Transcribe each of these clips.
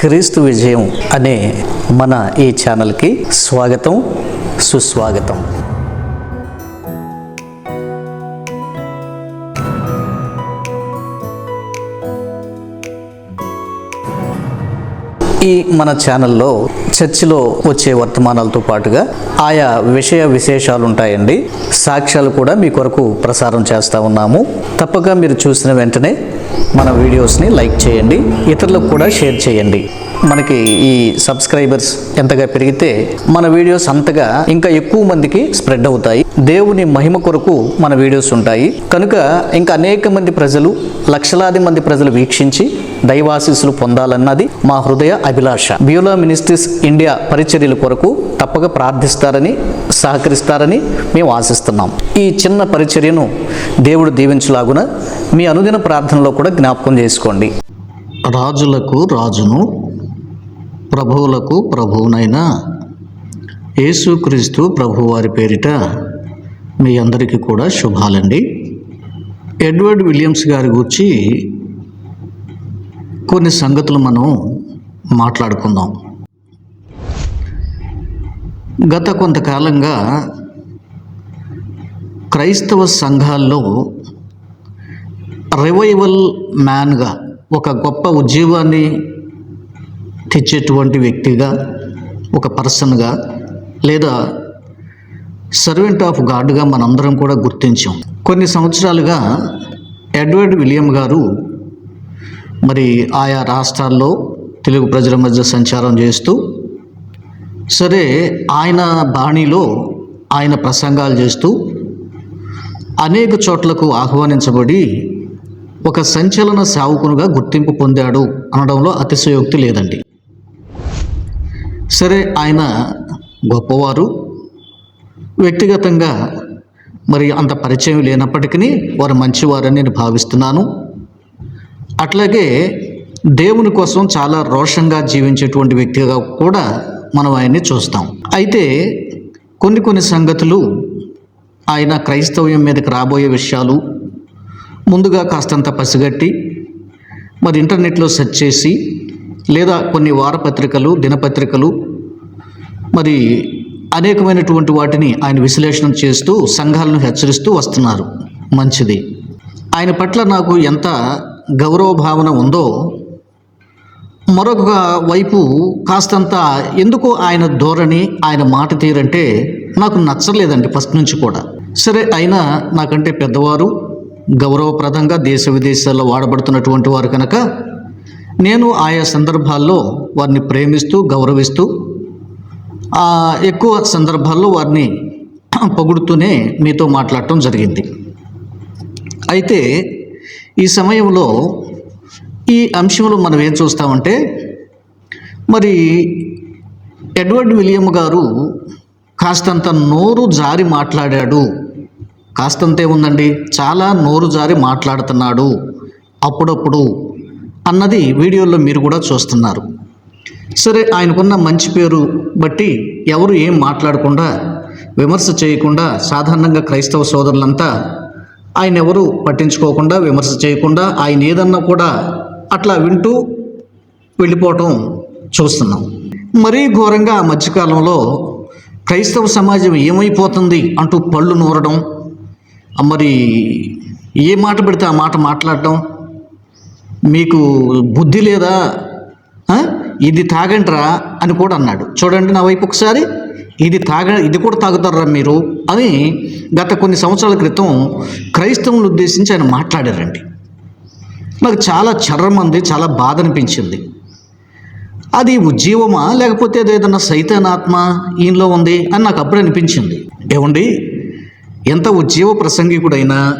క్రీస్తు విజయం అనే మన ఈ ఛానల్కి స్వాగతం సుస్వాగతం. ఈ మన ఛానల్లో చర్చిలో వచ్చే వర్తమానాలతో పాటుగా ఆయా విషయ విశేషాలు ఉంటాయండి సాక్ష్యాలు కూడా మీ కొరకు ప్రసారం చేస్తూ ఉన్నాము. తప్పక మీరు చూసిన వెంటనే మన వీడియోస్ని లైక్ చేయండి ఇతరులకు కూడా షేర్ చేయండి. మనకి ఈ సబ్స్క్రైబర్స్ ఎంతగా పెరిగితే మన వీడియోస్ అంతగా ఇంకా ఎక్కువ మందికి స్ప్రెడ్ అవుతాయి. దేవుని మహిమ కొరకు మన వీడియోస్ ఉంటాయి. కనుక ఇంకా అనేక మంది ప్రజలు లక్షలాది మంది ప్రజలు వీక్షించి దైవాశీస్సులు పొందాలన్నది మా హృదయ అభిలాష. బ్యూలా మినిస్ట్రీస్ ఇండియా పరిచర్యల కొరకు తప్పక ప్రార్థిస్తారని సహకరిస్తారని మేము ఆశిస్తున్నాం. ఈ చిన్న పరిచర్యను దేవుడు దీవించలాగున మీ అనుదిన ప్రార్థనలో కూడా జ్ఞాపకం చేసుకోండి. రాజులకు రాజును ప్రభువులకు ప్రభువునైన యేసుక్రీస్తు ప్రభువారి పేరిట మీ అందరికీ కూడా శుభాలండి. ఎడ్వర్డ్ విలియమ్స్ గారి గురించి కొన్ని సంగతులు మనం మాట్లాడుకుందాం. గత కొంతకాలంగా క్రైస్తవ సంఘాల్లో రివైవల్ మ్యాన్గా ఒక గొప్ప ఉద్యోగాన్ని తెచ్చేటువంటి వ్యక్తిగా ఒక పర్సన్గా లేదా సర్వెంట్ ఆఫ్ గాడ్గా మనందరం కూడా గుర్తించాం. కొన్ని సంవత్సరాలుగా ఎడ్వర్డ్ విలియం గారు మరి ఆయా రాష్ట్రాల్లో తెలుగు ప్రజల మధ్య సంచారం చేస్తూ సరే ఆయన బాణీలో ఆయన ప్రసంగాలు చేస్తూ అనేక చోట్లకు ఆహ్వానించబడి ఒక సంచలన సావుకునుగా గుర్తింపు పొందాడు అనడంలో అతిశయోక్తి లేదండి. సరే ఆయన గొప్పవారు వ్యక్తిగతంగా మరి అంత పరిచయం లేనప్పటికీ వారు మంచివారని నేను భావిస్తున్నాను. అట్లాగే దేవుని కోసం చాలా రోషంగా జీవించేటువంటి వ్యక్తిగా కూడా మనం ఆయన్ని చూస్తాం. అయితే కొన్ని కొన్ని సంగతులు ఆయన క్రైస్తవ్యం మీదకి రాబోయే విషయాలు ముందుగా కాస్తంత పసిగట్టి మరి ఇంటర్నెట్లో సెర్చ్ చేసి లేదా కొన్ని వారపత్రికలు దినపత్రికలు మరి అనేకమైనటువంటి వాటిని ఆయన విశ్లేషణ చేస్తూ సంఘాలను హెచ్చరిస్తూ వస్తున్నారు. మంచిది. ఆయన పట్ల నాకు ఎంత గౌరవ భావన ఉందో మరొక వైపు కాస్తంత ఎందుకు ఆయన ధోరణి ఆయన మాట తీరంటే నాకు నచ్చలేదండి ఫస్ట్ నుంచి కూడా. సరే అయినా నాకంటే పెద్దవారు గౌరవప్రదంగా దేశ విదేశాల్లో వాడబడుతున్నటువంటి వారు కనుక నేను ఆయా సందర్భాల్లో వారిని ప్రేమిస్తూ గౌరవిస్తూ ఎక్కువ సందర్భాల్లో వారిని పొగుడుతూనే మీతో మాట్లాడటం జరిగింది. అయితే ఈ సమయంలో ఈ అంశంలో మనం ఏం చూస్తామంటే మరి ఎడ్వర్డ్ విలియం గారు కాస్తంత నోరు జారి మాట్లాడాడు. కాస్తంతే ఉందండి చాలా నోరు జారి మాట్లాడుతున్నాడు అప్పుడప్పుడు అన్నది వీడియోలో మీరు కూడా చూస్తున్నారు. సరే ఆయనకున్న మంచి పేరు బట్టి ఎవరు ఏం మాట్లాడకుండా విమర్శ చేయకుండా సాధారణంగా క్రైస్తవ సోదరులంతా ఆయన ఎవరు పట్టించుకోకుండా విమర్శ చేయకుండా ఆయన ఏదన్నా కూడా అట్లా వింటూ వెళ్ళిపోవటం చూస్తున్నాం. మరీ ఘోరంగా ఆ మధ్యకాలంలో క్రైస్తవ సమాజం ఏమైపోతుంది అంటూ పళ్ళు నూరడం మరి ఏ మాట పెడితే ఆ మాట మాట్లాడటం మీకు బుద్ధి లేదా ఇది తాగండిరా అని కూడా అన్నాడు. చూడండి నా వైపు ఒకసారి. ఇది తాగ ఇది కూడా తాగుతారా మీరు? అని గత కొన్ని సంవత్సరాల క్రితం క్రైస్తవులను ఉద్దేశించి ఆయన మాట్లాడారండి. నాకు చాలా చర్రం అంది చాలా బాధ అనిపించింది. అది ఉజ్జీవమా లేకపోతే అది ఏదన్నా సైతానాత్మ ఈయనలో ఉంది అని నాకు అప్పుడు అనిపించింది. ఏమండి? ఎంత ఉజ్జీవ ప్రసంగికుడైనా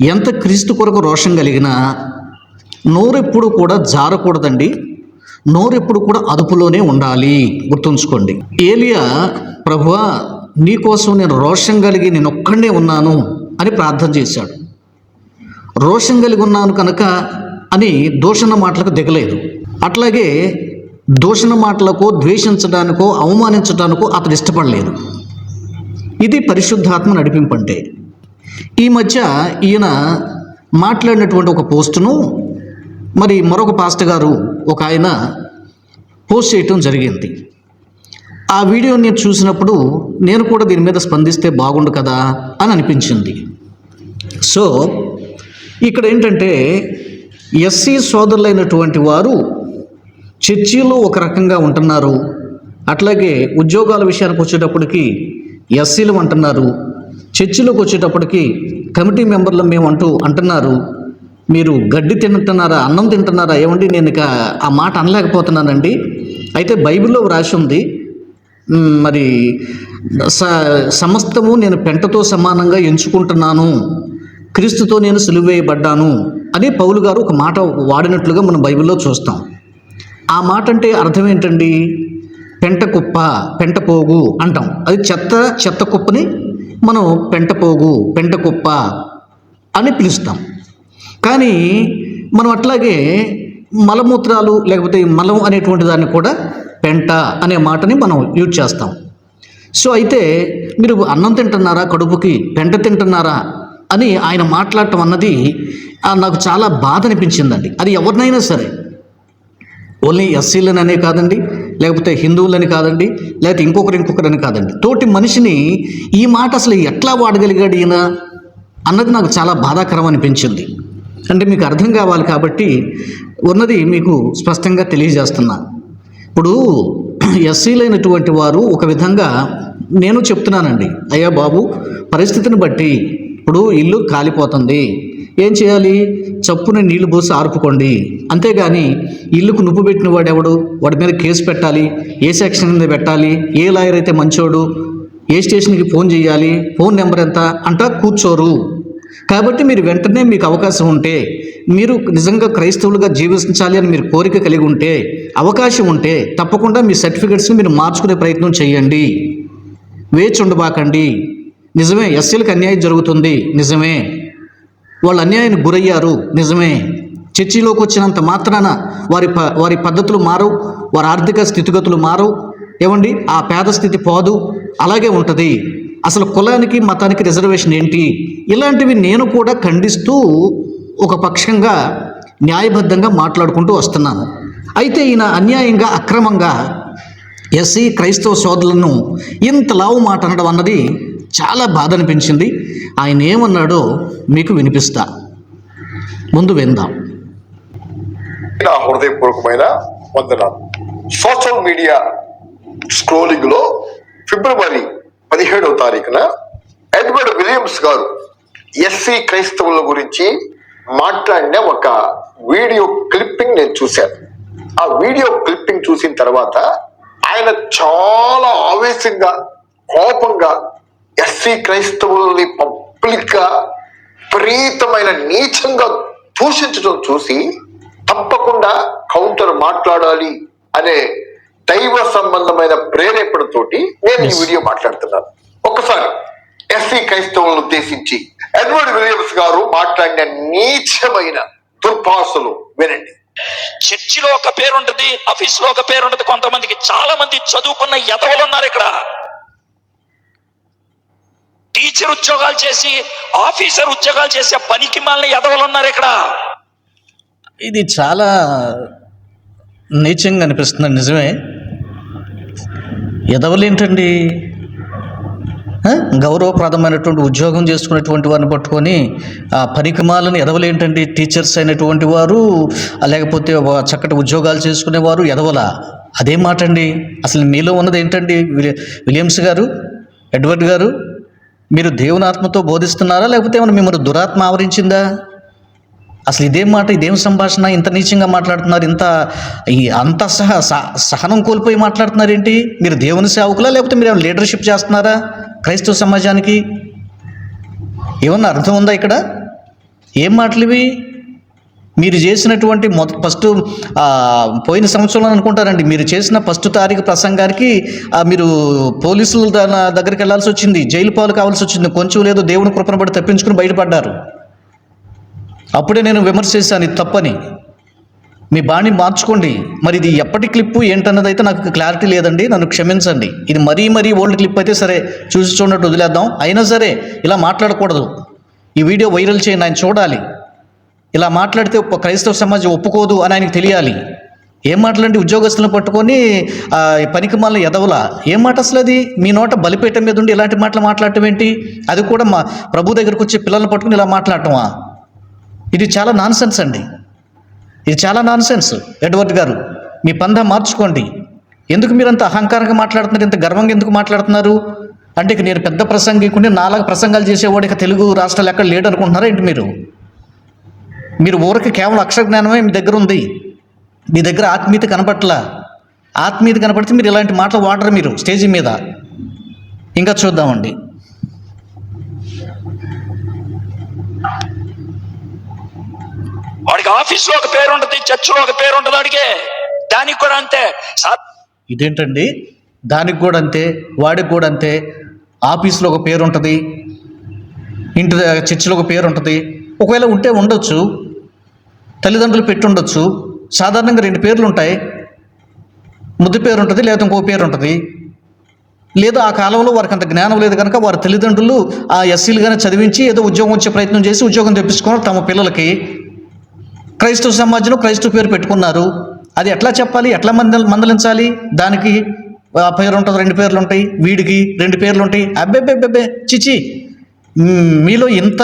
ఎంత క్రీస్తు కొరకు రోషం కలిగినా నోరెప్పుడు కూడా జారకూడదండి. నోరెప్పుడు కూడా అదుపులోనే ఉండాలి. గుర్తుంచుకోండి. ఏలియా ప్రభువా నీకోసం నేను రోషం కలిగి నేను ఒక్కడే ఉన్నాను అని ప్రార్థన చేశాడు. రోషం కలిగి ఉన్నాను కనుక అని దూషణ మాటలకు దిగలేదు. అట్లాగే దూషణ మాటలకు ద్వేషించడానికో అవమానించడానికో అతడు ఇష్టపడలేదు. ఇది పరిశుద్ధాత్మ నడిపింపంటే. ఈ మధ్య ఈయన మాట్లాడినటువంటి ఒక పోస్టును మరి మరొక పాస్టర్ గారు ఒక ఆయన పోస్ట్ చేయటం జరిగింది. ఆ వీడియో నేను చూసినప్పుడు నేను కూడా దీని మీద స్పందిస్తే బాగుండు కదా అని అనిపించింది. సో ఇక్కడ ఏంటంటే ఎస్సీ సోదరులైనటువంటి వారు చర్చీలో ఒక రకంగా ఉంటున్నారు. అట్లాగే ఉద్యోగాల విషయానికి వచ్చేటప్పటికి ఎస్సీలు అంటున్నారు. చర్చిలోకి వచ్చేటప్పటికి కమిటీ మెంబర్లు మేము అంటూ అంటున్నారు. మీరు గడ్డి తింటున్నారా అన్నం తింటున్నారా ఏమండి నేను ఇక ఆ మాట అనలేకపోతున్నానండి. అయితే బైబిల్లో వ్రాసి ఉంది. మరి స సమస్తము నేను పెంటతో సమానంగా ఎంచుకుంటున్నాను. క్రీస్తుతో నేను సులువేయబడ్డాను అని పౌలు గారు ఒక మాట వాడినట్లుగా మనం బైబిల్లో చూస్తాం. ఆ మాట అంటే అర్థం ఏంటండి? పెంట కుప్ప పెంట పోగు అంటాం. అది చెత్త చెత్త కుప్పని మనం పెంట పోగు పెంట కుప్ప అని పిలుస్తాం. కానీ మనం అట్లాగే మలమూత్రాలు లేకపోతే మలం అనేటువంటి దాన్ని కూడా పెంట అనే మాటని మనం యూజ్ చేస్తాం. సో అయితే మీరు అన్నం తింటున్నారా కడుపుకి పెంట తింటున్నారా అని ఆయన మాట్లాడటం అన్నది నాకు చాలా బాధ అనిపించిందండి. అది ఎవరినైనా సరే. ఓన్లీ ఎస్సీలననే కాదండి లేకపోతే హిందువులని కాదండి లేకపోతే ఇంకొకరు ఇంకొకరని కాదండి. తోటి మనిషిని ఈ మాట అసలు ఎట్లా వాడగలిగాడు ఈయన అన్నది నాకు చాలా బాధాకరం అనిపించింది. అంటే మీకు అర్థం కావాలి కాబట్టి ఉన్నది మీకు స్పష్టంగా తెలియజేస్తున్నా. ఇప్పుడు ఎస్సీలైనటువంటి వారు ఒక విధంగా నేను చెప్తున్నానండి. అయ్యా బాబు పరిస్థితిని బట్టి ఇప్పుడు ఇల్లు కాలిపోతుంది. ఏం చేయాలి? చప్పున నీళ్ళు పోసి ఆర్పుకోండి. అంతేగాని ఇల్లుకు నుప్పు పెట్టిన వాడు ఎవడు? వాడి మీద కేసు పెట్టాలి. ఏ సెక్షన్ మీద పెట్టాలి? ఏ లాయర్ అయితే మంచోడు? ఏ స్టేషన్కి ఫోన్ చేయాలి? ఫోన్ నెంబర్ ఎంత? అంటా కూర్చోరు. కాబట్టి మీరు వెంటనే మీకు అవకాశం ఉంటే మీరు నిజంగా క్రైస్తవులుగా జీవించాలి అని మీరు కోరిక కలిగి ఉంటే అవకాశం ఉంటే తప్పకుండా మీ సర్టిఫికెట్స్ని మీరు మార్చుకునే ప్రయత్నం చేయండి. వేచి ఉండబాకండి. నిజమే ఎస్సీలకు అన్యాయం జరుగుతుంది. నిజమే. వాళ్ళు అన్యాయానికి గురయ్యారు. నిజమే. చర్చిలోకి వచ్చినంత మాత్రాన వారి ప వారి పద్ధతులు మారవు. వారి ఆర్థిక స్థితిగతులు మారవు. ఏమండి? ఆ పేద స్థితి పోదు. అలాగే ఉంటుంది. అసలు కులానికి మతానికి రిజర్వేషన్ ఏంటి? ఇలాంటివి నేను కూడా ఖండిస్తూ ఒక పక్షంగా న్యాయబద్ధంగా మాట్లాడుకుంటూ వస్తున్నాను. అయితే ఈయన అన్యాయంగా అక్రమంగా ఎస్సీ క్రైస్తవ సోదరులను ఇంత లావు మాట అనడం అన్నది చాలా బాధ అనిపించింది ఆయన ఏమన్నాడో మీకు వినిపిస్తా. ముందు విందాం. నా హృదయపూర్వకమైన వందనాలు. సోషల్ మీడియా స్క్రోలింగ్లో ఫిబ్రవరి పదిహేడవ తారీఖున ఎడ్వర్డ్ విలియమ్స్ గారు ఎస్సీ క్రైస్తవుల గురించి మాట్లాడిన ఒక వీడియో క్లిప్పింగ్ నేను చూశాను. ఆ వీడియో క్లిప్పింగ్ చూసిన తర్వాత ఆయన చాలా ఆవేశంగా కోపంగా ఎస్సీ క్రైస్తవుల్ని పబ్లిక్గా విపరీతమైన నీచంగా దూషించడం చూసి తప్పకుండా కౌంటర్ మాట్లాడాలి అనే దైవ సంబంధమైన ప్రేరేపణతోటి నేను ఈ. వీడియో మాట్లాడుతున్నాను. ఒకసారి ఎస్సీ క్రైస్తవులను ఉద్దేశించి ఎడ్వర్డ్ విలియమ్స్ గారు మాట్లాడిన నీచమైన దుర్భాషలు వినండి. చర్చిలో ఒక పేరు ఉంటుంది ఆఫీస్లో ఒక పేరు ఉంటుంది కొంతమందికి చాలా మంది చదువుకున్న ఎదవలు ఉన్నారు ఇక్కడ. టీచర్ ఉద్యోగాలు చేసి ఆఫీసర్ ఉద్యోగాలు చేసే పనికి మాలిన ఎదవలు ఉన్నారు ఇక్కడ. ఇది చాలా నీచంగా అనిపిస్తుంది నిజమే. ఎదవలేంటండి? గౌరవప్రదమైనటువంటి ఉద్యోగం చేసుకునేటువంటి వారిని పట్టుకొని ఆ పరికమాలను ఎదవలేంటండి? టీచర్స్ అయినటువంటి వారు లేకపోతే చక్కటి ఉద్యోగాలు చేసుకునేవారు ఎదవలా? అదే మాట అండి అసలు మీలో ఉన్నది ఏంటండి విలియమ్స్ గారు? ఎడ్వర్డ్ గారు? మీరు దేవుని ఆత్మతో బోధిస్తున్నారా? లేకపోతే ఏమైనా మిమ్మల్ని దురాత్మ ఆవరించిందా? అసలు ఇదేం మాట ఇదేం సంభాషణ ఇంత నీచంగా మాట్లాడుతున్నారు ఇంత అంత సహ సహ- సహనం కోల్పోయి మాట్లాడుతున్నారు ఏంటి మీరు దేవుని సేవకులా లేకపోతే మీరు ఏమైనా లీడర్షిప్ చేస్తున్నారా క్రైస్తవ సమాజానికి? ఏమన్నా అర్థం ఉందా ఇక్కడ? ఏం మాటలు ఇవి? మీరు చేసినటువంటి మొదటి ఫస్ట్ పోయిన సంవత్సరంలో అనుకుంటారండి మీరు చేసిన ఫస్ట్ తారీఖు ప్రసంగానికి మీరు పోలీసుల దగ్గరికి వెళ్ళాల్సి వచ్చింది జైలు పాలు కావాల్సి వచ్చింది కొంచెం లేదో దేవుని కృపను బట్టి తప్పించుకుని బయటపడ్డారు. అప్పుడే నేను విమర్శ చేశాను ఇది తప్పని. మీ బాణి మార్చుకోండి. మరి ఇది ఎప్పటి క్లిప్పు ఏంటన్నది అయితే నాకు క్లారిటీ లేదండి నన్ను క్షమించండి. ఇది మరీ మరీ ఓల్డ్ క్లిప్ అయితే సరే చూసి చూడట్టు వదిలేద్దాం. అయినా సరే ఇలా మాట్లాడకూడదు. ఈ వీడియో వైరల్ చేయండి ఆయన చూడాలి. ఇలా మాట్లాడితే ఒక క్రైస్తవ సమాజం ఒప్పుకోదు అని ఆయనకు తెలియాలి. ఏం మాటలండి ఉద్యోగస్తులను పట్టుకొని పనికి మళ్ళీ ఎదవలా ఏం మాట అసలు అది? మీ నోట బలిపేట మీద ఉండి ఇలాంటి మాటలు మాట్లాడటం ఏంటి? అది కూడా మా ప్రభు దగ్గరకు వచ్చి పిల్లల్ని పట్టుకుని ఇలా మాట్లాడటమా? ఇది చాలా నాన్ అండి. ఇది చాలా నాన్ ఎడ్వర్డ్ గారు మీ పంద మార్చుకోండి. ఎందుకు మీరు అంత అహంకారంగా మాట్లాడుతున్నారు? ఇంత గర్వంగా ఎందుకు మాట్లాడుతున్నారు? అంటే ఇక నేను పెద్ద ప్రసంగికుని నాలుగు ప్రసంగాలు చేసేవాడు ఇక తెలుగు రాష్ట్రాలు ఎక్కడ లేడు అనుకుంటున్నారా ఏంటి మీరు? మీరు ఊరికి కేవలం అక్షర జ్ఞానమే మీ దగ్గర ఉంది. మీ దగ్గర ఆత్మీయత కనపట్ల. ఆత్మీయత కనపడితే మీరు ఇలాంటి మాటలు వాడరు మీరు స్టేజీ మీద. ఇంకా చూద్దామండి. వాడికి ఆఫీస్లో ఒక పేరు ఉంటది చర్చిలో ఒక పేరు ఉంటది వాడికి. దానికి కూడా అంతే. ఇదేంటండి? దానికి కూడా అంతే వాడికి కూడా అంతే. ఆఫీస్లో ఒక పేరు ఉంటుంది ఇంటి చర్చిలో ఒక పేరు ఉంటుంది. ఒకవేళ ఉంటే ఉండొచ్చు తల్లిదండ్రులు పెట్టి ఉండొచ్చు. సాధారణంగా రెండు పేర్లు ఉంటాయి. ముద్దు పేరు ఉంటుంది లేదా ఇంకో పేరు ఉంటుంది. లేదా ఆ కాలంలో వారికి అంత జ్ఞానం లేదు కనుక వారి తల్లిదండ్రులు ఆ ఎస్సీలుగానే చదివించి ఏదో ఉద్యోగం వచ్చే ప్రయత్నం చేసి ఉద్యోగం తెప్పించుకున్నారు తమ పిల్లలకి. క్రైస్తవ సమాజంలో క్రైస్తవ పేరు పెట్టుకున్నారు. అది ఎట్లా చెప్పాలి? ఎట్లా మంద మందలించాలి? దానికి ఆ పేరు ఉంటుంది రెండు పేర్లు ఉంటాయి. వీడికి రెండు పేర్లు ఉంటాయి. అబ్బెబ్బెబ్బెబ్బే చిచి. మీలో ఇంత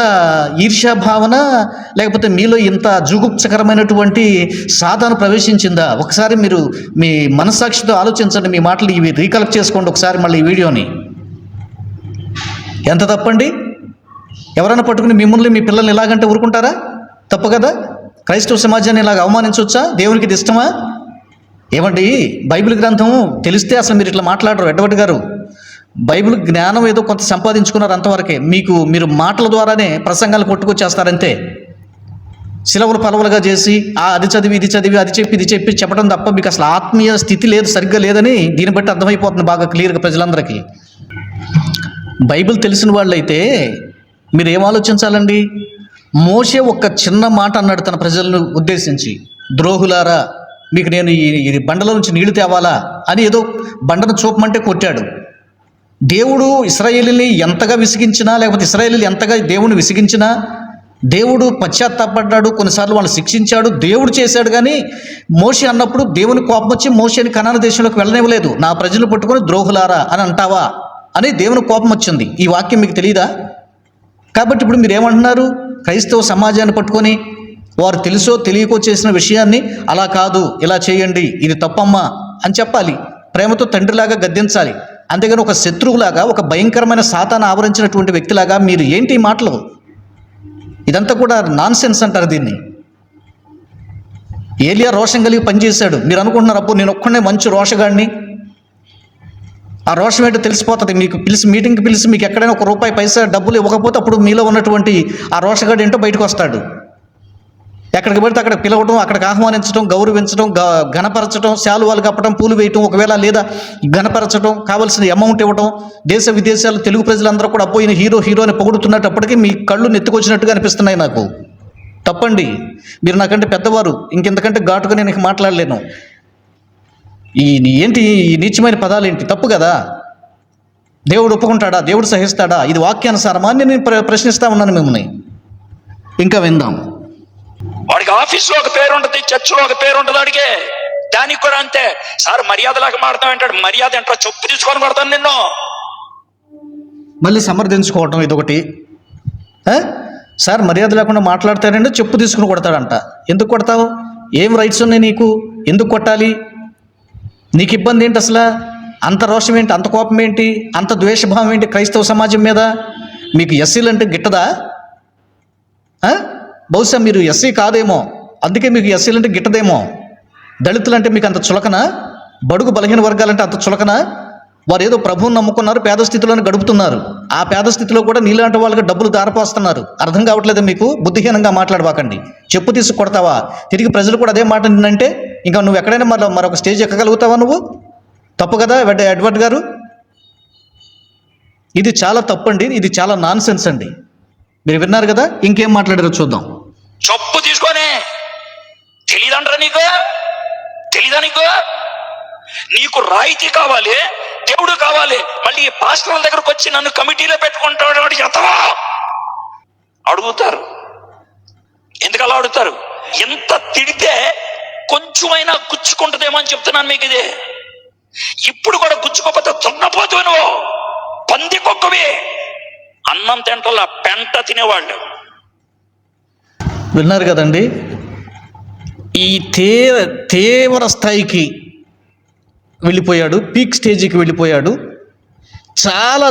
ఈర్ష్యా భావన లేకపోతే మీలో ఇంత జుగుప్సకరమైనటువంటి సాధన ప్రవేశించిందా? ఒకసారి మీరు మీ మనస్సాక్షితో ఆలోచించండి. మీ మాటలు ఇవి రీకలెక్ట్ చేసుకోండి ఒకసారి మళ్ళీ ఈ వీడియోని. ఎంత తప్పండి? ఎవరైనా పట్టుకుని మిమ్మల్ని మీ పిల్లల్ని ఇలాగంటే ఊరుకుంటారా? తప్పు కదా? క్రైస్తవ సమాజాన్ని ఇలాగ అవమానించవచ్చా దేవునికి ఇది ఇష్టమా? ఏమండి బైబిల్ గ్రంథం తెలిస్తే అసలు మీరు ఇట్లా మాట్లాడరు. ఎడ్వర్డ్ గారు బైబిల్ జ్ఞానం ఏదో కొంత సంపాదించుకున్నారు అంతవరకే. మీకు మీరు మాటల ద్వారానే ప్రసంగాలు కొట్టుకొచ్చేస్తారంతే. సిలవలు పలవలుగా చేసి ఆ అది చదివి ఇది చదివి అది చెప్పి ఇది చెప్పి చెప్పడం తప్ప మీకు అసలు ఆత్మీయ స్థితి లేదు సరిగ్గా లేదని దీన్ని బట్టి అర్థమైపోతుంది బాగా క్లియర్గా ప్రజలందరికీ. బైబిల్ తెలిసిన వాళ్ళైతే మీరు ఏం ఆలోచించాలండి? మోసే ఒక చిన్న మాట అన్నాడు తన ప్రజలను ఉద్దేశించి. ద్రోహులారా మీకు నేను ఈ బండల నుంచి నీళ్ళు తేవాలా? అని ఏదో బండను చూపమంటే కొట్టాడు. దేవుడు ఇస్రాయేలీని ఎంతగా విసిగించినా లేకపోతే ఇస్రాయేలీలు ఎంతగా దేవుని విసిగించినా దేవుడు పశ్చాత్తాపడ్డాడు కొన్నిసార్లు వాళ్ళు శిక్షించాడు దేవుడు చేశాడు కానీ మోషి అన్నప్పుడు దేవుని కోపం వచ్చి మోషని కనాన దేశంలోకి వెళ్ళనివ్వలేదు. నా ప్రజలు పట్టుకొని ద్రోహులారా అని అంటావా? అని దేవుని కోపం వచ్చింది. ఈ వాక్యం మీకు తెలియదా కాబట్టి ఇప్పుడు మీరు ఏమంటున్నారు? క్రైస్తవ సమాజాన్ని పట్టుకొని వారు తెలుసో తెలియకో చేసిన విషయాన్ని అలా కాదు ఇలా చేయండి ఇది తప్పమ్మా అని చెప్పాలి. ప్రేమతో తండ్రిలాగా గద్దించాలి. అంతేగాని ఒక శత్రువులాగా ఒక భయంకరమైన సాతాను ఆవరించినటువంటి వ్యక్తిలాగా మీరు ఏంటి మాటలు? ఇదంతా కూడా నాన్ సెన్స్ అంటారు దీన్ని. ఏలియా రోషం కలిగి పనిచేశాడు. మీరు అనుకుంటున్నారు అప్పుడు నేను ఒక్కడే మంచి రోషగాడిని? ఆ రోషం ఏంటో తెలిసిపోతుంది. మీకు పిలిచి మీటింగ్కి పిలిచి మీకు ఎక్కడైనా ఒక రూపాయి పైసా డబ్బులు ఇవ్వకపోతే అప్పుడు మీలో ఉన్నటువంటి ఆ రోషగాడు ఏంటో బయటకు వస్తాడు. ఎక్కడికి పడితే అక్కడ పిలవడం అక్కడికి ఆహ్వానించడం గౌరవించడం గ- ఘనపరచడం శాలువాలు కప్పడం పూలు వేయటం ఒకవేళ లేదా ఘనపరచడం కావాల్సిన అమౌంట్ ఇవ్వడం దేశ విదేశాలు తెలుగు ప్రజలందరూ కూడా అపోయిన హీరో హీరో అని పొగుడుతున్నప్పటికీ మీ కళ్ళు నెత్తుకొచ్చినట్టుగా అనిపిస్తున్నాయి నాకు. తప్పండి. మీరు నాకంటే పెద్దవారు. ఇంకెంతకంటే ఘాటుగా నేను మాట్లాడలేను. ఈ ఏంటి ఈ నీచమైన పదాలు ఏంటి తప్పు కదా? దేవుడు ఒప్పుకుంటాడా? దేవుడు సహిస్తాడా? ఇది వాక్యానుసారమా? అని నేను ప్ర- ప్రశ్నిస్తా ఉన్నాను మిమ్మల్ని. ఇంకా విందాం. వాడికి ఆఫీస్లో ఒక పేరు ఉంటది చర్చిలో ఒక పేరు ఉంటది వాడికి. దానికి కూడా అంతే. సార్ మర్యాదలాగా మాడతాం అంటాడు. మర్యాద ఏంటో చెప్పు తీసుకొని కొడతాను నిన్ను. మళ్ళీ సమర్థించుకోవటం ఇదొకటి? సార్ మర్యాద లేకుండా మాట్లాడతానంటే చెప్పు తీసుకుని కొడతాడంట. ఎందుకు కొడతావు? ఏం రైట్స్ ఉన్నాయి నీకు? ఎందుకు కొట్టాలి? నీకు ఇబ్బంది ఏంటి అసలు? అంత రోషం ఏంటి? అంత కోపం ఏంటి? అంత ద్వేషభావం ఏంటి క్రైస్తవ సమాజం మీద? మీకు ఎస్సీలు అంటే గిట్టదా? బహుశా మీరు ఎస్సీ కాదేమో. అందుకే మీకు ఎస్సీలు అంటే గిట్టదేమో. దళితులు అంటే మీకు అంత చులకన? బడుగు బలహీన వర్గాలంటే అంత చులకన? వారు ఏదో ప్రభువుని నమ్ముకున్నారు పేద స్థితిలోనే గడుపుతున్నారు. ఆ పేద స్థితిలో కూడా నీలాంటి వాళ్ళకి డబ్బులు దారపోస్తున్నారు. అర్థం కావట్లేదు మీకు? బుద్ధిహీనంగా మాట్లాడబాకండి. చెప్పు తీసి కొడతావా? తిరిగి ప్రజలు కూడా అదే మాట నిన్నంటే ఇంకా నువ్వు ఎక్కడైనా మరో మరొక స్టేజ్ ఎక్కగలుగుతావా నువ్వు? తప్పు కదా ఎడ్వర్డ్ గారు? ఇది చాలా తప్పండి ఇది చాలా నాన్ సెన్స్ అండి. మీరు విన్నారు కదా ఇంకేం మాట్లాడారో చూద్దాం. చెప్పు తీసుకొని తెలియదంటారా నీకు? తెలీదా నీకు? నీకు రాయితీ కావాలి దేవుడు కావాలి. మళ్ళీ ఈ పాస్టర్ల దగ్గరకు వచ్చి నన్ను కమిటీలో పెట్టుకుంటాడు వాడు ఎతవా అడుగుతారు. ఎందుకు అలా అడుగుతారు? ఎంత తిడితే కొంచెమైనా గుచ్చుకుంటుందేమో అని చెప్తున్నాను మీకు ఇది. ఇప్పుడు కూడా గుచ్చుకోకపోతే దున్నపోతు నువ్వు. పంది కుక్కవి. అన్నం తింటలా పెంట తినేవాళ్ళు. విన్నారు కదండి? ఈ తే తీవ్ర స్థాయికి వెళ్ళిపోయాడు పీక్ స్టేజ్కి వెళ్ళిపోయాడు. చాలా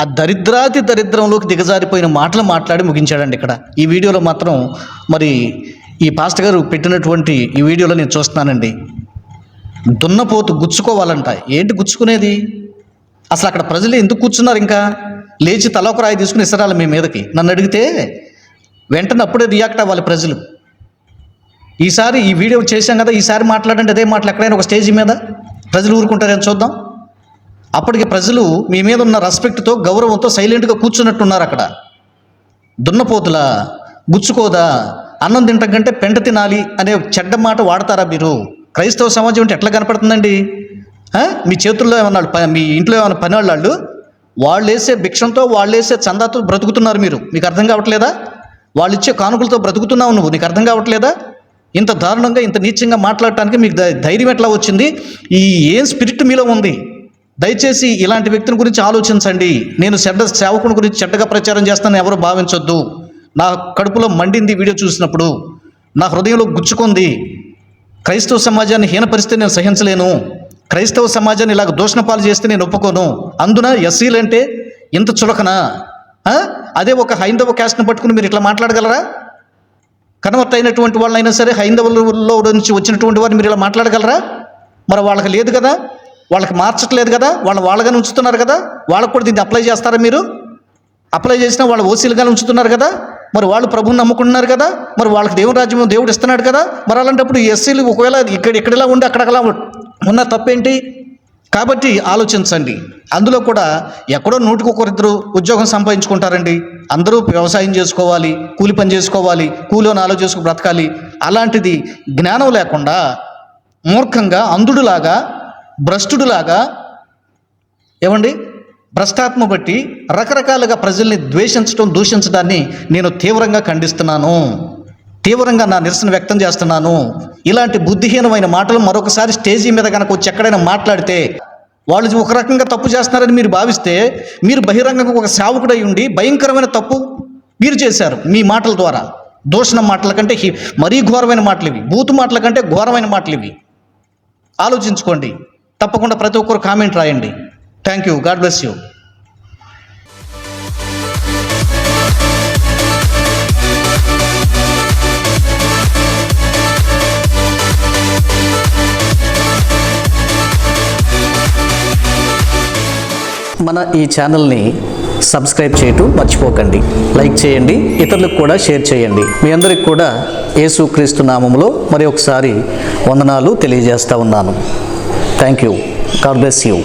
ఆ దరిద్రాతి దరిద్రంలోకి దిగజారిపోయిన మాటలు మాట్లాడి ముగించాడండి ఇక్కడ. ఈ వీడియోలో మాత్రం మరి ఈ పాస్టర్ గారు పెట్టినటువంటి ఈ వీడియోలో నేను చూస్తున్నానండి. దున్నపోతు గుచ్చుకోవాలంట. ఏంటి గుచ్చుకునేది? అసలు అక్కడ ప్రజలు ఎందుకు కూర్చున్నారు ఇంకా? లేచి తల రాయి తీసుకుని ఇసరాలి మీ మీదకి. నన్ను అడిగితే వెంటనే అప్పుడే రియాక్ట్ అవ్వాలి ప్రజలు. ఈసారి ఈ వీడియో చేశాం కదా ఈసారి మాట్లాడండి అదే మాటలు ఎక్కడైనా ఒక స్టేజ్ మీద? ప్రజలు ఊరుకుంటారని చూద్దాం. అప్పటికి ప్రజలు మీ మీద ఉన్న రెస్పెక్ట్తో గౌరవంతో సైలెంట్గా కూర్చున్నట్టున్నారు అక్కడ. దున్నపోతులా గుచ్చుకోదా? అన్నం తినటం కంటే పెంట తినాలి అనే చెడ్డ మాట వాడతారా మీరు? క్రైస్తవ సమాజం అంటే ఎట్లా కనపడుతుందండి? మీ చేతుల్లో ఏమన్నా మీ ఇంట్లో ఏమైనా పని వాళ్ళు వాళ్ళు వేసే భిక్షంతో వాళ్ళు వేసే చందాతో బ్రతుకుతున్నారు మీరు. మీకు అర్థం కావట్లేదా? వాళ్ళు ఇచ్చే కానుకలతో బ్రతుకుతున్నావు నువ్వు. నీకు అర్థం కావట్లేదా? ఇంత దారుణంగా ఇంత నీచంగా మాట్లాడటానికి మీకు ధైర్యం ఎట్లా వచ్చింది? ఈ ఏం స్పిరిట్ మీలో ఉంది? దయచేసి ఇలాంటి వ్యక్తిని గురించి ఆలోచించండి. నేను చెడ్డ సేవకుని గురించి చెడ్డగా ప్రచారం చేస్తానని ఎవరు భావించొద్దు. నా కడుపులో మండింది వీడియో చూసినప్పుడు నా హృదయంలో గుచ్చుకుంది. క్రైస్తవ సమాజాన్ని హీనపరిస్తే నేను సహించలేను. క్రైస్తవ సమాజాన్ని ఇలాగ దూషణ పాలు చేస్తే నేను ఒప్పుకోను. అందున ఎస్సీలు అంటే ఇంత చులకనా. అదే ఒక హైందవ క్యాస్ట్ని పట్టుకుని మీరు ఇట్లా మాట్లాడగలరా? కన్వర్ట్ అయినటువంటి వాళ్ళైనా సరే హైందవులలో నుంచి వచ్చినటువంటి వారిని మీరు ఇలా మాట్లాడగలరా? మరి వాళ్ళకి లేదు కదా? వాళ్ళకి మార్చట్లేదు కదా? వాళ్ళు వాళ్ళగానే ఉంచుతున్నారు కదా? వాళ్ళకు కూడా దీన్ని అప్లై చేస్తారా మీరు? అప్లై చేసినా వాళ్ళు ఓసీలుగానే ఉంచుతున్నారు కదా? మరి వాళ్ళు ప్రభుని నమ్ముకుంటున్నారు కదా? మరి వాళ్ళకి దేవుని రాజ్యం దేవుడు ఇస్తున్నాడు కదా? మరి అలాంటప్పుడు ఈ ఎస్సీలు ఒకవేళ ఇక్కడ ఇక్కడలా ఉండి అక్కడలా ఉన్న తప్పేంటి? కాబట్టి ఆలోచించండి. అందులో కూడా ఎక్కడో నూటికి ఒకరిద్దరు ఉద్యోగం సంపాదించుకుంటారండి. అందరూ వ్యవసాయం చేసుకోవాలి కూలి పని చేసుకోవాలి కూలి నాలో చేసుకు బ్రతకాలి. అలాంటిది జ్ఞానం లేకుండా మూర్ఖంగా అంధుడులాగా భ్రష్టుడులాగా ఏమండి? భ్రష్టాత్మ బట్టి రకరకాలుగా ప్రజల్ని ద్వేషించడం దూషించడాన్ని నేను తీవ్రంగా ఖండిస్తున్నాను. తీవ్రంగా నా నిరసన వ్యక్తం చేస్తున్నాను. ఇలాంటి బుద్ధిహీనమైన మాటలు మరొకసారి స్టేజీ మీద కనుక వచ్చి ఎక్కడైనా మాట్లాడితే వాళ్ళు ఒక రకంగా తప్పు చేస్తున్నారని మీరు భావిస్తే మీరు బహిరంగంగా ఒక సేవకుడై ఉండి భయంకరమైన తప్పు మీరు చేశారు మీ మాటల ద్వారా. దూషణ మాటల కంటే మరీ ఘోరమైన మాటలు ఇవి. బూతు మాటల కంటే ఘోరమైన మాటలు ఇవి. ఆలోచించుకోండి. తప్పకుండా ప్రతి ఒక్కరు కామెంట్ రాయండి. Thank you God bless you మన ఈ ఛానల్ని సబ్స్క్రైబ్ చేయటం మర్చిపోకండి. లైక్ చేయండి ఇతరులకు కూడా షేర్ చేయండి. మీ అందరికి కూడా యేసుక్రీస్తు నామంలో మరి ఒకసారి వందనాలు తెలియజేస్తా ఉన్నాను. Thank you God bless you